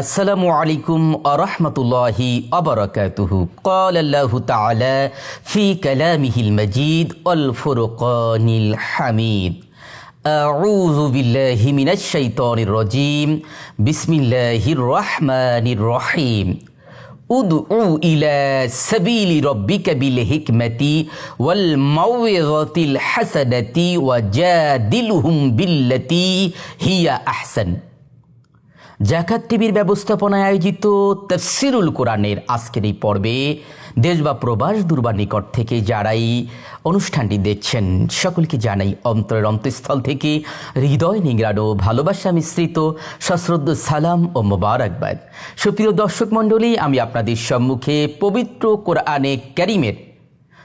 السلام عليكم ورحمة الله وبركاته. قال الله تعالى في كلامه المجيد والفرقان الحميد. أعوذ بالله من الشيطان الرجيم. بسم الله الرحمن الرحيم. ادعو إلى سبيل ربك بالحكمة والموعظة الحسنة وجادلهم بالتي هي أحسن. জাকাত টিভির ব্যবস্থাপনায় আয়োজিত তফসিরুল কোরআনের আজকের এই পর্বে দেশ বা প্রবাস দূরবার নিকট থেকে যারাই অনুষ্ঠানটি দেখছেন, সকলকে জানাই অন্তরের অন্তঃস্থল থেকে হৃদয় নিংড়ানো ভালোবাসা মিশ্রিত সশ্রদ্ধ সালাম ও মোবারকবাদ। সুপ্রিয় দর্শক মণ্ডলী, আমি আপনাদের সম্মুখে পবিত্র কোরআনে ক্যারিমের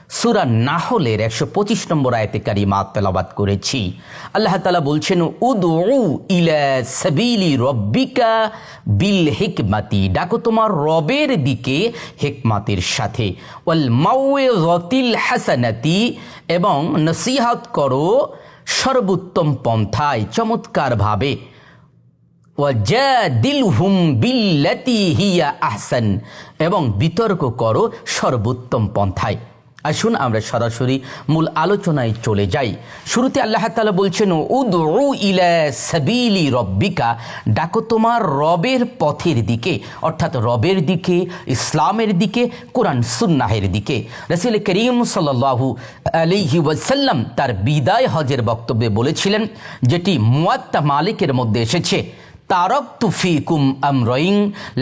সুরা নাহলের একশো পঁচিশ নম্বর আয়তে কারিমা তেলাবাদ করেছি। আল্লাহ তালা বলছেন উদু ইলা সাবিলি রব্বিকা বিল হিকমাতি। ডাকো তোমার রবের দিকে হেকমাতের সাথে। ওয়াল মাউয়ে রতিল হাসানাতি। এবং নসিহাত করো সর্বোত্তম পন্থায় চমৎকারভাবে। ওয়াজাদিলহুম বিল্লাতি হিয়া আহসান। এবং বিতর্ক করো সর্বোত্তম পন্থায়। আসুন আমরা সরাসরি মূল আলোচনায় চলে যাই। শুরুতে আল্লাহ তালা বলছেন উদু ইলা সাবিলি রব্বিকা। ডাকো তোমার রবের পথের দিকে, অর্থাৎ রবের দিকে, ইসলামের দিকে, কোরআন সুন্নাহের দিকে। রসিল করিম সাল্লাহু আলিহি ওয়াসাল্লাম তার বিদায় হজের বক্তব্যে বলেছিলেন, যেটি মুয়াত্তা মালিকের মধ্যে এসেছে। তারকতু ফিকুম আমরাইন,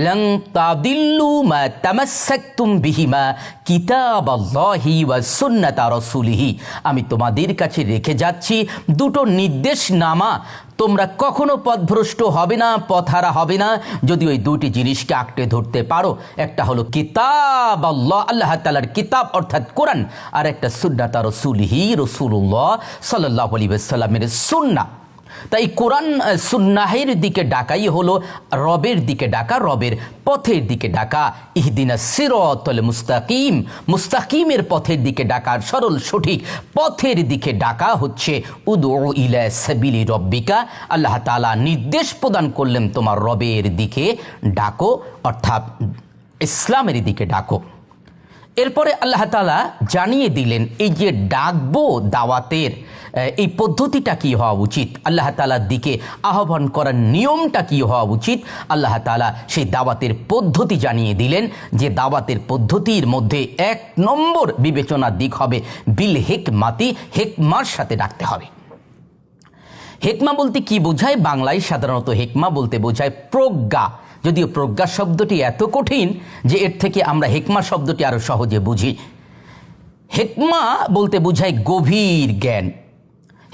লং তাদিল্লু মা তামাসসাকতুম বিহিমা কিতাবাল্লাহি ওয়া সুন্নাতা রাসূলিহি। আমি তোমাদের কাছে রেখে যাচ্ছি দুটো নির্দেশনামা তোমরা কখনো পথভ্রষ্ট হবে না, পথহারা হবে না। যদি ওই দুটি জিনিসকে আঁকড়ে ধরতে পারো, একটা হলো কিতাব আল্লাহ আল্লাহ তালার কিতাব অর্থাৎ কোরআন, আর একটা সুন্নাতা রসুলহি রসুল্লাহ সাল্লাহ আলী সাল্লামের সুন্না তাই কোরআন সুন্নাহের দিকে ডাকাই হলো, রবের দিকে ডাকা, রবের পথের দিকে ডাকা। ইহদিনা সিরতল মুস্তাকিম, মুস্তাকিমের পথের দিকে ডাকার সরল সঠিক পথের দিকে ডাকা হচ্ছে উদু ইলা সাবিলি রব্বিকা। আল্লাহ তালা নির্দেশ প্রদান করলেন তোমার রবের দিকে ডাকো, অর্থাৎ ইসলামের দিকে ডাকো। এরপরে আল্লাহ তালা জানিয়ে দিলেন, এই যে ডাকবো দাওয়াতের এই পদ্ধতিটা কি হওয়া উচিত? আল্লাহ তালার দিকে আহ্বান করার নিয়মটা কি হওয়া উচিত? আল্লাহ তালা সেই দাওয়াতের পদ্ধতি জানিয়ে দিলেন যে দাওয়াতের পদ্ধতির মধ্যে এক নম্বর বিবেচনার দিক হবে বিল হেকমাতি, হেকমার সাথে ডাকতে হবে। হেকমা বলতে কি বোঝায়? বাংলায় সাধারণত হেকমা বলতে বোঝায় প্রজ্ঞা। যদিও প্রজ্ঞা শব্দটি এত কঠিন যে এর থেকে আমরা হেকমা শব্দটি আরও সহজে বুঝি। হেকমা বলতে বোঝায় গভীর জ্ঞান।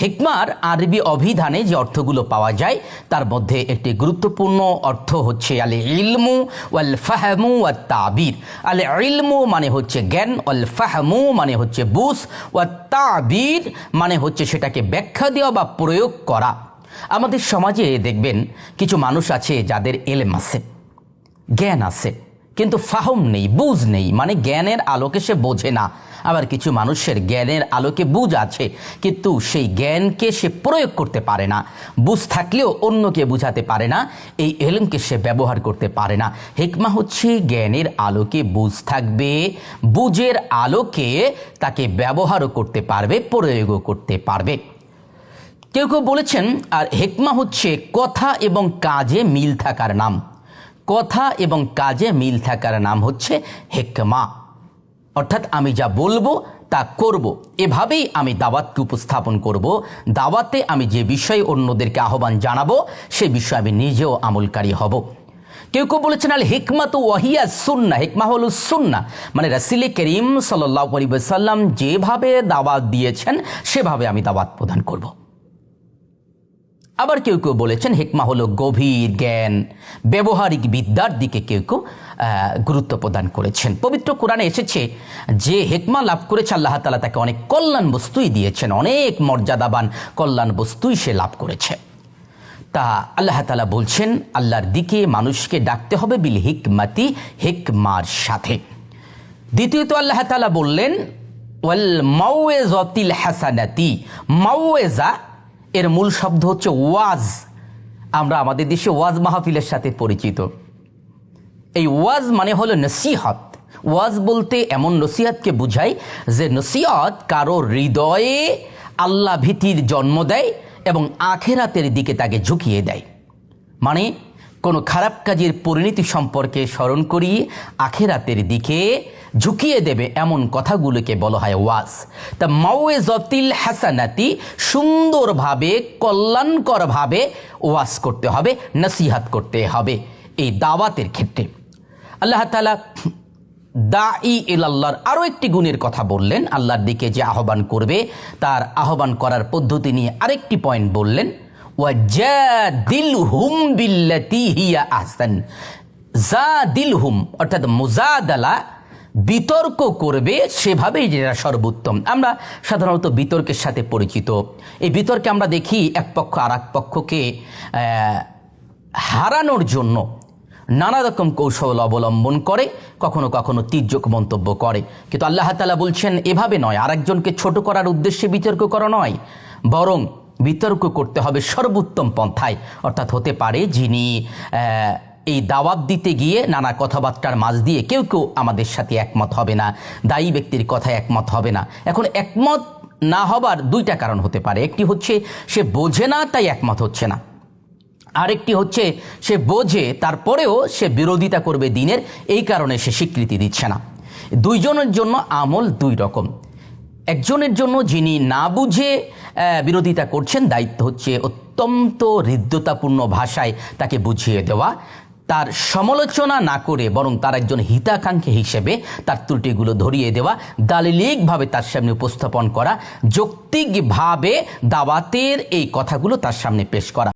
হেকমার আরবি অভিধানে যে অর্থগুলো পাওয়া যায়, তার মধ্যে একটি গুরুত্বপূর্ণ অর্থ হচ্ছে আলে ইলমু ওয়াল ফাহমু ওয়া তাবির আলে ইলমু মানে হচ্ছে জ্ঞান ওয়াল ফাহমু মানে হচ্ছে বুস ওয়া তাবির মানে হচ্ছে সেটাকে ব্যাখ্যা দেওয়া বা প্রয়োগ করা। আমাদের সমাজে দেখবেন, কিছু মানুষ আছে যাদের এলেম আছে, জ্ঞান আছে। কিন্তু ফাহম নেই, বুঝ নেই। মানে জ্ঞানের আলোকে সে বোঝে না। আবার কিছু মানুষের জ্ঞানের আলোকে বুঝ আছে, কিন্তু সেই জ্ঞানকে সে প্রয়োগ করতে পারে না। বুঝ থাকলেও অন্যকে বুঝাতে পারে না, এই এলমকে সে ব্যবহার করতে পারে না। হেকমা হচ্ছে জ্ঞানের আলোকে বুঝ থাকবে, বুঝের আলোকে তাকে ব্যবহারও করতে পারবে, প্রয়োগও করতে পারবে। কেউ কেউ বলেছেন, আর হেকমা হচ্ছে কথা এবং কাজে মিল থাকার নাম। কথা এবং কাজে মিল থাকার নাম হচ্ছে হেকমা। অর্থাৎ আমি যা বলব, তা করব। এভাবেই আমি দাওয়াতকে উপস্থাপন করব। দাওয়াতে আমি যে বিষয়ে অন্যদেরকে আহ্বান জানাব, সে বিষয়ে আমি নিজেও আমলকারী হব। কেউ কেউ বলেছেন, আল হিকমা তো ওয়াহিয়া সুন্না। হিকমা হলো সুন্না। মানে রাসিলে করিম সাল্লাহ সাল্লাম যেভাবে দাওয়াত দিয়েছেন, সেভাবে আমি দাওয়াত প্রদান করব। আবার কেউ কেউ বলেছেন হেকমা হলো গভীর জ্ঞান, ব্যবহারিক বিদ্যার দিকে কেউ কেউ গুরুত্ব প্রদান করেছেন। পবিত্র কোরআনে এসেছে যে হেকমা লাভ করেছে, আল্লাহ তালা তাকে অনেক কল্যাণ বস্তুই দিয়েছেন, অনেক মর্যাদাবান কল্যাণ বস্তুই সে লাভ করেছে। তা আল্লাহ তালা বলছেন, আল্লাহর দিকে মানুষকে ডাকতে হবে বিল হিকমাতি, হিকমার সাথে। দ্বিতীয়ত আল্লাহ তালা বললেন, ওয়াল মাওয়েজতিল হাসানাতি মাওয়েজা এর মূল শব্দ হচ্ছে ওয়াজ। আমরা আমাদের দেশে ওয়াজ মাহফিলের সাথে পরিচিত। এই ওয়াজ মানে হলো নসিহত। ওয়াজ বলতে এমন নসিহতকে বুঝায় যে নসিহত কারও হৃদয়ে আল্লাহ ভীতির জন্ম দেয় এবং আখেরাতের দিকে তাকে ঝুঁকিয়ে দেয়। মানে কোনো খারাপ কাজের পরিণতি সম্পর্কে স্মরণ করিয়ে আখেরাতের দিকে ঝুঁকিয়ে দেবে এমন কথাগুলোকে বলা হয় ওয়াজ। তা মাওয়ে জতিল হাসানাতি সুন্দরভাবে, কল্যাণকরভাবে ওয়াজ করতে হবে, নসিহাত করতে হবে এই দাওয়াতের ক্ষেত্রে। আল্লাহ তালা দাঈ ইল আল্লাহর আরও একটি গুণের কথা বললেন। আল্লাহর দিকে যে আহ্বান করবে, তার আহ্বান করার পদ্ধতি নিয়ে আরেকটি পয়েন্ট বললেন। ওয়াজাদিল হুম বিল্লাতি আহসান জাদিল হুম অর্থাৎ মুজাদালা, বিতর্ক করবে সেভাবেই যেটা সর্বোত্তম। আমরা সাধারণত বিতর্কের সাথে পরিচিত। এই বিতর্কে আমরা দেখি এক পক্ষ আর এক পক্ষকে হারানোর জন্য নানা রকম কৌশল অবলম্বন করে, কখনো কখনো তীর্যক মন্তব্য করে। কিন্তু আল্লাহ তালা বলছেন, এভাবে নয়। আরেকজনকে ছোট করার উদ্দেশ্যে বিতর্ক করা নয়, বরং বিতর্ক করতে হবে সর্বোত্তম পন্থায়। অর্থাৎ হতে পারে যিনি এই দাওয়াত দিতে গিয়ে নানা কথাবার্তার মাঝ দিয়ে কেউ কেউ আমাদের সাথে একমত হবে না, দায়ী ব্যক্তির কথায় একমত হবে না। এখন একমত না হবার দুইটা কারণ হতে পারে। একটি হচ্ছে, সে বোঝে না, তাই একমত হচ্ছে না। আরেকটি হচ্ছে, সে বোঝে, তারপরেও সে বিরোধিতা করবে দিনের, এই কারণে সে স্বীকৃতি দিচ্ছে না। দুইজনের জন্য আমল দুই রকম। একজনের জন্য যিনি না বুঝে বিরোধিতা করছেন, দায়িত্ব হচ্ছে অত্যন্ত হৃদ্যতাপূর্ণ ভাষায় তাকে বুঝিয়ে দেওয়া। তার সমালোচনা না করে বরং তার একজন হিতাকাঙ্ক্ষী হিসেবে তার ত্রুটিগুলো ধরিয়ে দেওয়া, দালিলিকভাবে তার সামনে উপস্থাপন করা, যৌক্তিকভাবে দাওয়াতের এই কথাগুলো তার সামনে পেশ করা।